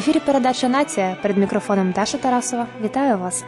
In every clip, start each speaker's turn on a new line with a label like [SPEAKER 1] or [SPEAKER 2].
[SPEAKER 1] ефірі передача Нація перед мікрофоном Даша Тарасова. Вітаю вас.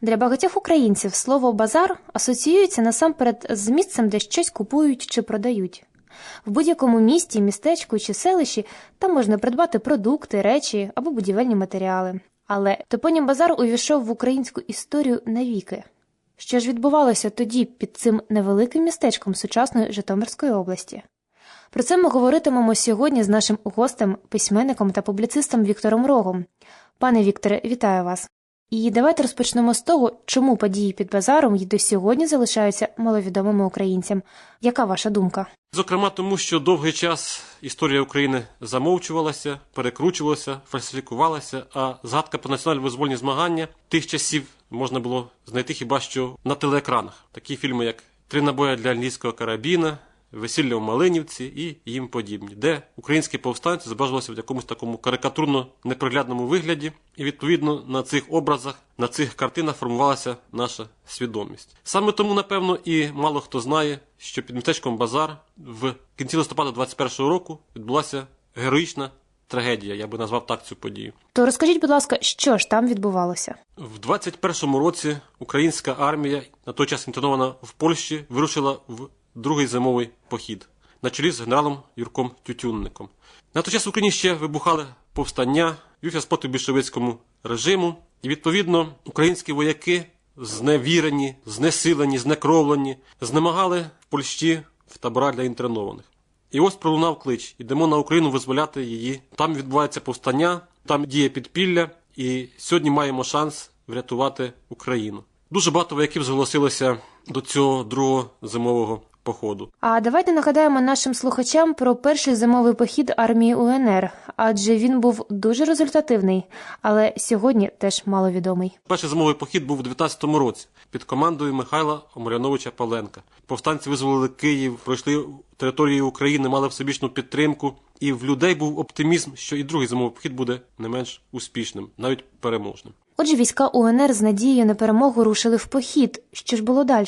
[SPEAKER 1] Для багатьох українців слово базар асоціюється насамперед з місцем, де щось купують чи продають. В будь-якому місті, містечку чи селищі там можна придбати продукти, речі або будівельні матеріали. Але топонім базар увійшов в українську історію навіки. Що ж відбувалося тоді під цим невеликим містечком сучасної Житомирської області? Про це ми говоритимемо сьогодні з нашим гостем, письменником та публіцистом Віктором Рогом. Пане Вікторе, вітаю вас. І давайте розпочнемо з того, чому події під базаром й до сьогодні залишаються маловідомими українцям. Яка ваша думка?
[SPEAKER 2] Зокрема, тому що довгий час історія України замовчувалася, перекручувалася, фальсифікувалася, а згадка про національно визвольні змагання тих часів можна було знайти хіба що на телеекранах. Такі фільми, як Три набої для англійського карабіна, Весілля в Малинівці і їм подібні, де українські повстанці зображувалися в якомусь такому карикатурно неприглядному вигляді, і відповідно на цих образах, на цих картинах формувалася наша свідомість. Саме тому, напевно, і мало хто знає, що під містечком Базар в кінці листопада 21-го року відбулася героїчна трагедія, я би назвав так цю подію.
[SPEAKER 1] То розкажіть, будь ласка, що ж там відбувалося?
[SPEAKER 2] В 21-му році українська армія, на той час інтернована в Польщі, вирушила в другий зимовий похід на чолі з генералом Юрком Тютюнником. На той час в Україні ще вибухали повстання, вівся спротив більшовицькому режиму, і відповідно українські вояки зневірені, знесилені, знекровлені, знемагали в Польщі в табора для інтернованих. І ось пролунав клич: ідемо на Україну визволяти її. Там відбувається повстання, там діє підпілля, і сьогодні маємо шанс врятувати Україну. Дуже багато вояків зголосилося до цього другого зимового походу.
[SPEAKER 1] А давайте нагадаємо нашим слухачам про перший зимовий похід армії УНР, адже він був дуже результативний, але сьогодні теж маловідомий.
[SPEAKER 2] Перший зимовий похід був у 19-му році під командою Михайла Омаряновича Павленка. Повстанці визволили Київ, пройшли територію України, мали всебічну підтримку, і в людей був оптимізм, що і другий зимовий похід буде не менш успішним, навіть переможним.
[SPEAKER 1] Отже, війська УНР з надією на перемогу рушили в похід. Що ж було далі?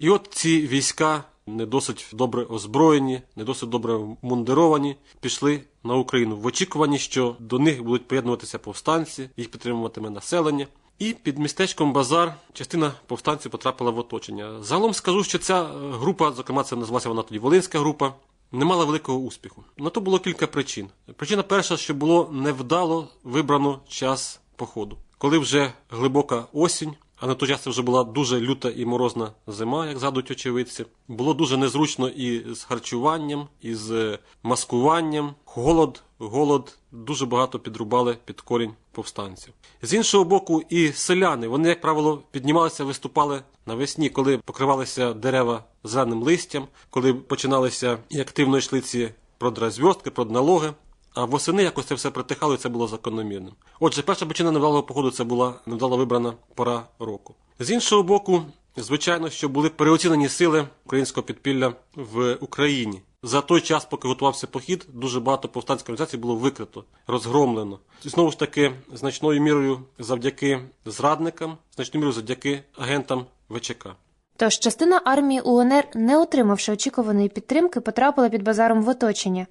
[SPEAKER 2] І от ці війська, не досить добре озброєні, не досить добре мундировані, пішли на Україну в очікуванні, що до них будуть приєднуватися повстанці, їх підтримуватиме населення. І під містечком Базар частина повстанців потрапила в оточення. Загалом скажу, що ця група, зокрема, це називалася вона тоді Волинська група, не мала великого успіху. На то було кілька причин. Причина перша, що було невдало вибрано час походу. Коли вже глибока осінь, а на той час це вже була дуже люта і морозна зима, як згадують очевидці, було дуже незручно і з харчуванням, і з маскуванням. Голод, голод дуже багато підрубали під корінь повстанців. З іншого боку, і селяни, вони, як правило, піднімалися, виступали навесні, коли покривалися дерева зеленим листям, коли починалися і активно йшли ці продразв'язки, продналоги. А восени якось це все притихало, і це було закономірним. Отже, перша причина невдалого походу це була невдало вибрана пора року. З іншого боку, звичайно, що були переоцінені сили українського підпілля в Україні. За той час, поки готувався похід, дуже багато повстанських організацій було викрито, розгромлено. І знову ж таки, значною мірою завдяки зрадникам, значною мірою завдяки агентам ВЧК.
[SPEAKER 1] Тож частина армії УНР, не отримавши очікуваної підтримки, потрапила під базаром в оточення.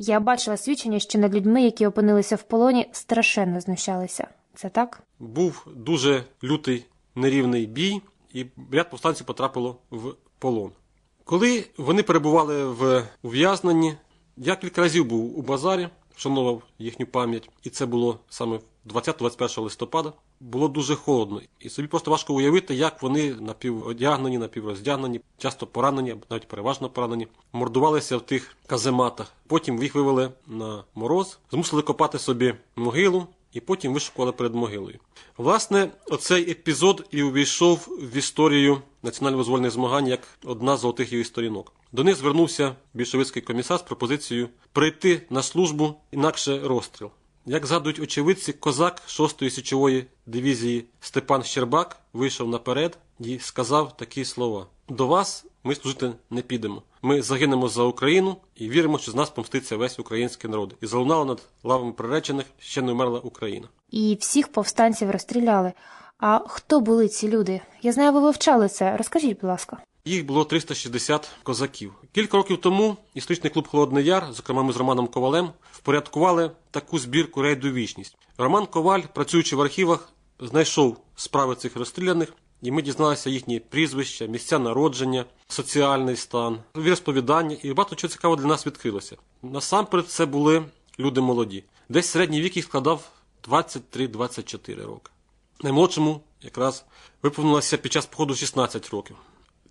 [SPEAKER 1] Я бачила свідчення, що над людьми, які опинилися в полоні, страшенно знущалися. Це так?
[SPEAKER 2] Був дуже лютий нерівний бій, і ряд повстанців потрапило в полон. Коли вони перебували в ув'язненні, я кілька разів був у базарі, вшановував їхню пам'ять, і це було саме 20-21 листопада. Було дуже холодно, і собі просто важко уявити, як вони напіводягнені, напівроздягнені, часто поранені, навіть переважно поранені, мордувалися в тих казематах. Потім їх вивели на мороз, змусили копати собі могилу. І потім вишукували перед могилою. Власне, оцей епізод і увійшов в історію національно-визвольних змагань як одна з золотих її сторінок. До них звернувся більшовицький комісар з пропозицією прийти на службу інакше розстріл. Як згадують очевидці, козак 6-ї січової дивізії Степан Щербак вийшов наперед і сказав такі слова: До вас ми служити не підемо. Ми загинемо за Україну і віримо, що з нас помститься весь український народ. І залунало над лавами приречених ще не вмерла Україна.
[SPEAKER 1] І всіх повстанців розстріляли. А хто були ці люди? Я знаю, ви вивчали це. Розкажіть, будь ласка.
[SPEAKER 2] Їх було 360 козаків. Кілька років тому історичний клуб Холодний Яр, зокрема ми з Романом Ковалем, впорядкували таку збірку рейду вічність. Роман Коваль, працюючи в архівах, знайшов справи цих розстріляних, і ми дізналися їхні прізвища, місця народження, соціальний стан, розповідання, і багато чого цікавого для нас відкрилося. Насамперед, це були люди молоді. Десь середній вік їх складав 23-24 роки. Наймолодшому якраз виповнилося під час походу 16 років.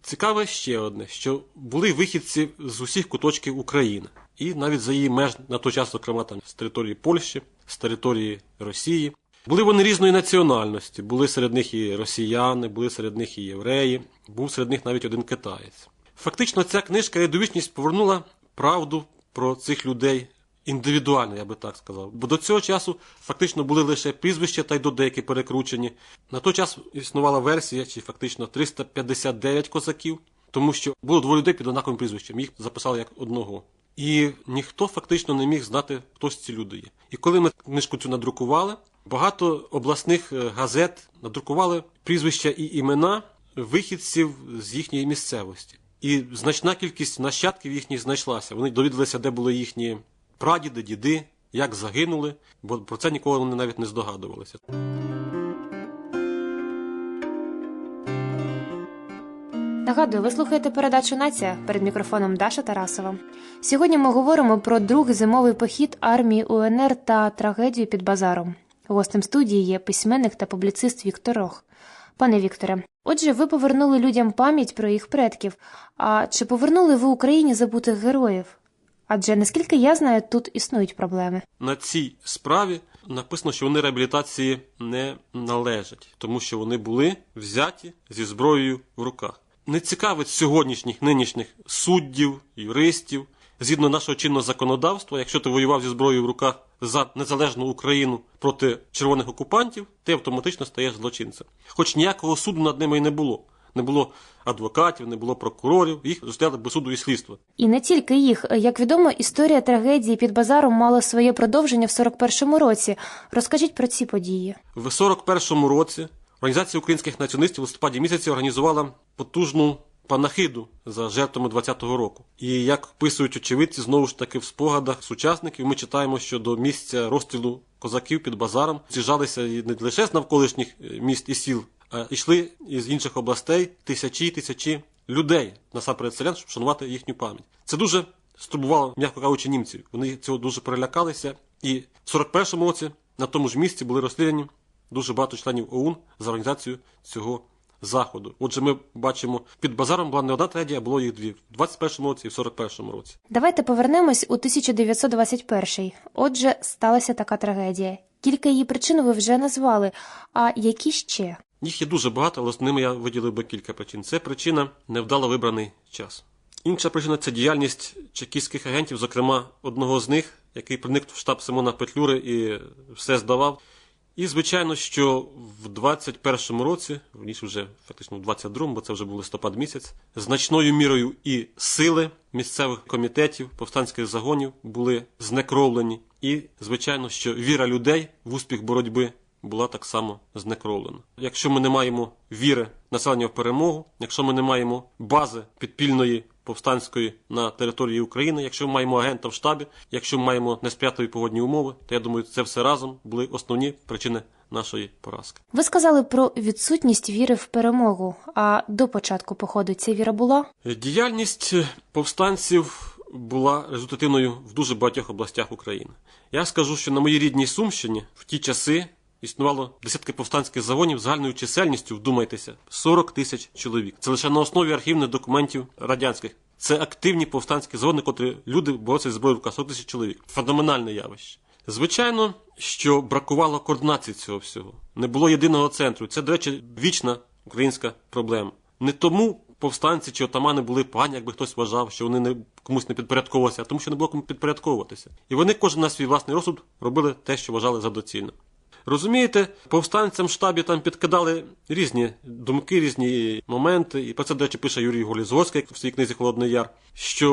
[SPEAKER 2] Цікаве ще одне, що були вихідці з усіх куточків України, і навіть за її меж на той час, зокрема там з території Польщі, з території Росії. Були вони різної національності. Були серед них і росіяни, були серед них і євреї, був серед них навіть один китаєць. Фактично, ця книжка «Рядовічність» повернула правду про цих людей індивідуально, я би так сказав. Бо до цього часу фактично були лише прізвища та й до деякі перекручені. На той час існувала версія, чи фактично 359 козаків, тому що було двоє людей під однаковим прізвищем, їх записали як одного. І ніхто фактично не міг знати, хто ж ці люди є. І коли ми книжку цю надрукували, багато обласних е, газет надрукували прізвища і імена вихідців з їхньої місцевості. І значна кількість нащадків їхніх знайшлася. Вони довідалися, де були їхні прадіди, діди, як загинули, бо про це ніколи вони навіть не здогадувалися.
[SPEAKER 1] Нагадую, ви слухаєте передачу Нація перед мікрофоном Даша Тарасова. Сьогодні ми говоримо про другий зимовий похід армії УНР та трагедію під базаром. Гостем студії є письменник та публіцист Віктор Рох. Пане Вікторе, отже, ви повернули людям пам'ять про їх предків. А чи повернули ви Україні забутих героїв? Адже наскільки я знаю, тут існують проблеми.
[SPEAKER 2] На цій справі написано, що вони реабілітації не належать, тому що вони були взяті зі зброєю в руках. Не цікавить сьогоднішніх нинішніх суддів, юристів. Згідно нашого чинного законодавства, якщо ти воював зі зброєю в руках за незалежну Україну проти червоних окупантів, ти автоматично стаєш злочинцем. Хоч ніякого суду над ними і не було. Не було адвокатів, не було прокурорів, їх розгляли без суду і слідства.
[SPEAKER 1] І не тільки їх. Як відомо, історія трагедії під базаром мала своє продовження в 41-му році. Розкажіть про ці події.
[SPEAKER 2] В 41-му році Організація українських націоналістів у листопаді місяці організувала потужну панахиду за жертвами 20-го року. І як вписують очевидці, знову ж таки в спогадах сучасників, ми читаємо, що до місця розстрілу козаків під базаром з'їжджалися не лише з навколишніх е, міст і сіл, йшли із інших областей тисячі тисячі людей насамперед селян, щоб шанувати їхню пам'ять. Це дуже стурбувало, м'яко кажучи, німців. Вони цього дуже перелякалися. І в 41-му році на тому ж місці були розстріляні дуже багато членів ОУН за організацію цього заходу. Отже, ми бачимо, під базаром була не одна трагедія, а було їх дві в 21-му році і в 41-му році.
[SPEAKER 1] Давайте повернемось у 1921. Отже, сталася така трагедія. Кілька її причин ви вже назвали. А які ще?
[SPEAKER 2] Їх є дуже багато, але з ними я виділив би кілька причин. Це причина невдало вибраний час. Інша причина це діяльність чекістських агентів, зокрема одного з них, який проник в штаб Симона Петлюри і все здавав. І, звичайно, що в 21-му році, ніж вже фактично в 22-му, бо це вже був листопад місяць, значною мірою і сили місцевих комітетів, повстанських загонів були знекровлені. І, звичайно, що віра людей в успіх боротьби була так само знекровлена. Якщо ми не маємо віри населення в перемогу, якщо ми не маємо бази підпільної повстанської на території України, якщо ми маємо агента в штабі, якщо ми маємо несприятливі погодні умови, то я думаю, це все разом були основні причини нашої поразки.
[SPEAKER 1] Ви сказали про відсутність віри в перемогу. А до початку походу ця віра була?
[SPEAKER 2] Діяльність повстанців була результативною в дуже багатьох областях України. Я скажу, що на моїй рідній Сумщині в ті часи існувало десятки повстанських загонів загальною чисельністю, вдумайтеся, 40 тисяч чоловік. Це лише на основі архівних документів радянських. Це активні повстанські загони, котрі люди борються зі зброєю в руках, 40 тисяч чоловік. Феноменальне явище. Звичайно, що бракувало координації цього всього. Не було єдиного центру. Це, до речі, вічна українська проблема. Не тому повстанці чи отамани були погані, якби хтось вважав, що вони не комусь не підпорядковувалися, а тому, що не було кому підпорядковуватися. І вони кожен на свій власний розсуд робили те, що вважали за доцільне. Розумієте, повстанцям в штабі там підкидали різні думки, різні моменти. І про це, до речі, пише Юрій Голізгоцький в своїй книзі Холодний Яр, що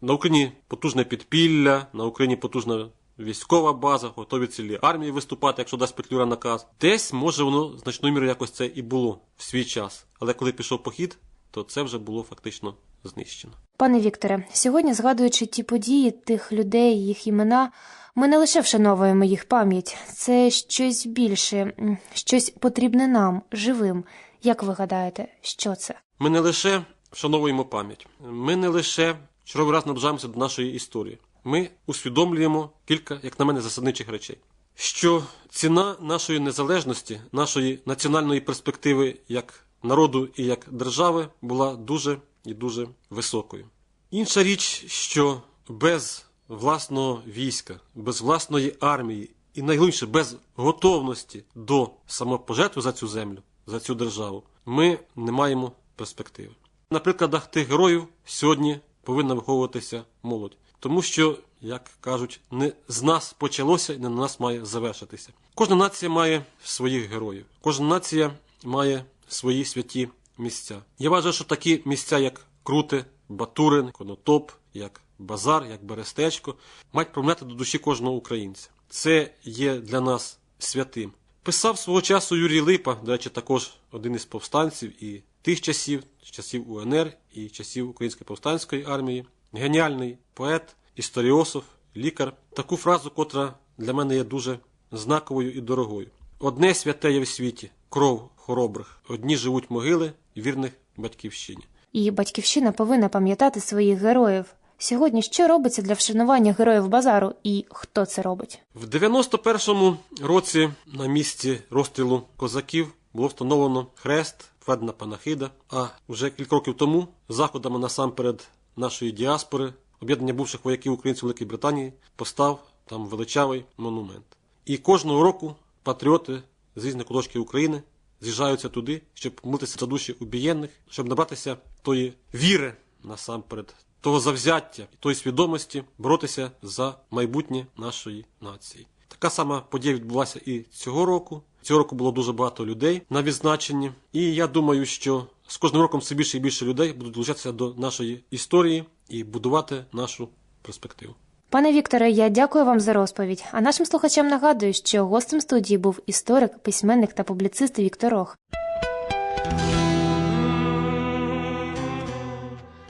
[SPEAKER 2] на Україні потужне підпілля, на Україні потужна військова база, готові цілі армії виступати, якщо дасть Петлюра наказ. Десь, може, воно значною мірою якось це і було в свій час. Але коли пішов похід, то це вже було фактично знищено.
[SPEAKER 1] Пане Вікторе, сьогодні, згадуючи ті події, тих людей, їх імена, ми не лише вшановуємо їх пам'ять, це щось більше, щось потрібне нам, живим. Як ви гадаєте, що це?
[SPEAKER 2] Ми не лише вшановуємо пам'ять, ми не лише черговий раз наближаємося до нашої історії. Ми усвідомлюємо кілька, як на мене, засадничих речей. Що ціна нашої незалежності, нашої національної перспективи як народу і як держави була дуже і дуже високою. Інша річ, що без власного війська, без власної армії і найголовніше без готовності до самопожертви за цю землю, за цю державу, ми не маємо перспективи. На прикладах тих героїв сьогодні повинна виховуватися молодь, тому що, як кажуть, не з нас почалося і не на нас має завершитися. Кожна нація має своїх героїв, кожна нація має свої святі місця. Я вважаю, що такі місця, як Крути, Батурин, Конотоп, як Базар, як Берестечко, мають промовляти до душі кожного українця. Це є для нас святим. Писав свого часу Юрій Липа, до речі, також один із повстанців і тих часів, часів УНР і часів Української повстанської армії. Геніальний поет, історіософ, лікар. Таку фразу, котра для мене є дуже знаковою і дорогою. Одне святе є в світі кров хоробрих. Одні живуть могили вірних батьківщині.
[SPEAKER 1] І батьківщина повинна пам'ятати своїх героїв. Сьогодні що робиться для вшанування героїв базару і хто це робить?
[SPEAKER 2] В 91-му році на місці розстрілу козаків було встановлено хрест, введена панахида. А вже кілька років тому заходами насамперед нашої діаспори, об'єднання бувших вояків українців Великої Британії, постав там величавий монумент. І кожного року патріоти з різних куточків України з'їжджаються туди, щоб помолитися за душі убієнних, щоб набратися тої віри насамперед, того завзяття, тої свідомості боротися за майбутнє нашої нації. Така сама подія відбулася і цього року. Цього року було дуже багато людей на відзначенні, і я думаю, що з кожним роком все більше і більше людей будуть долучатися до нашої історії і будувати нашу перспективу.
[SPEAKER 1] Пане Вікторе, я дякую вам за розповідь. А нашим слухачам нагадую, що гостем студії був історик, письменник та публіцист Віктор Рох.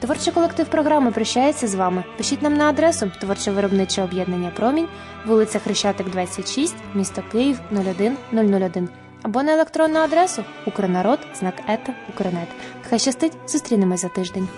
[SPEAKER 1] Творчий колектив програми прощається з вами. Пишіть нам на адресу творче виробниче об'єднання Промінь, вулиця Хрещатик, 26, місто Київ 01001 або на електронну адресу Укрнарод, знак ета, Укрнет. Хай щастить, зустрінемось за тиждень.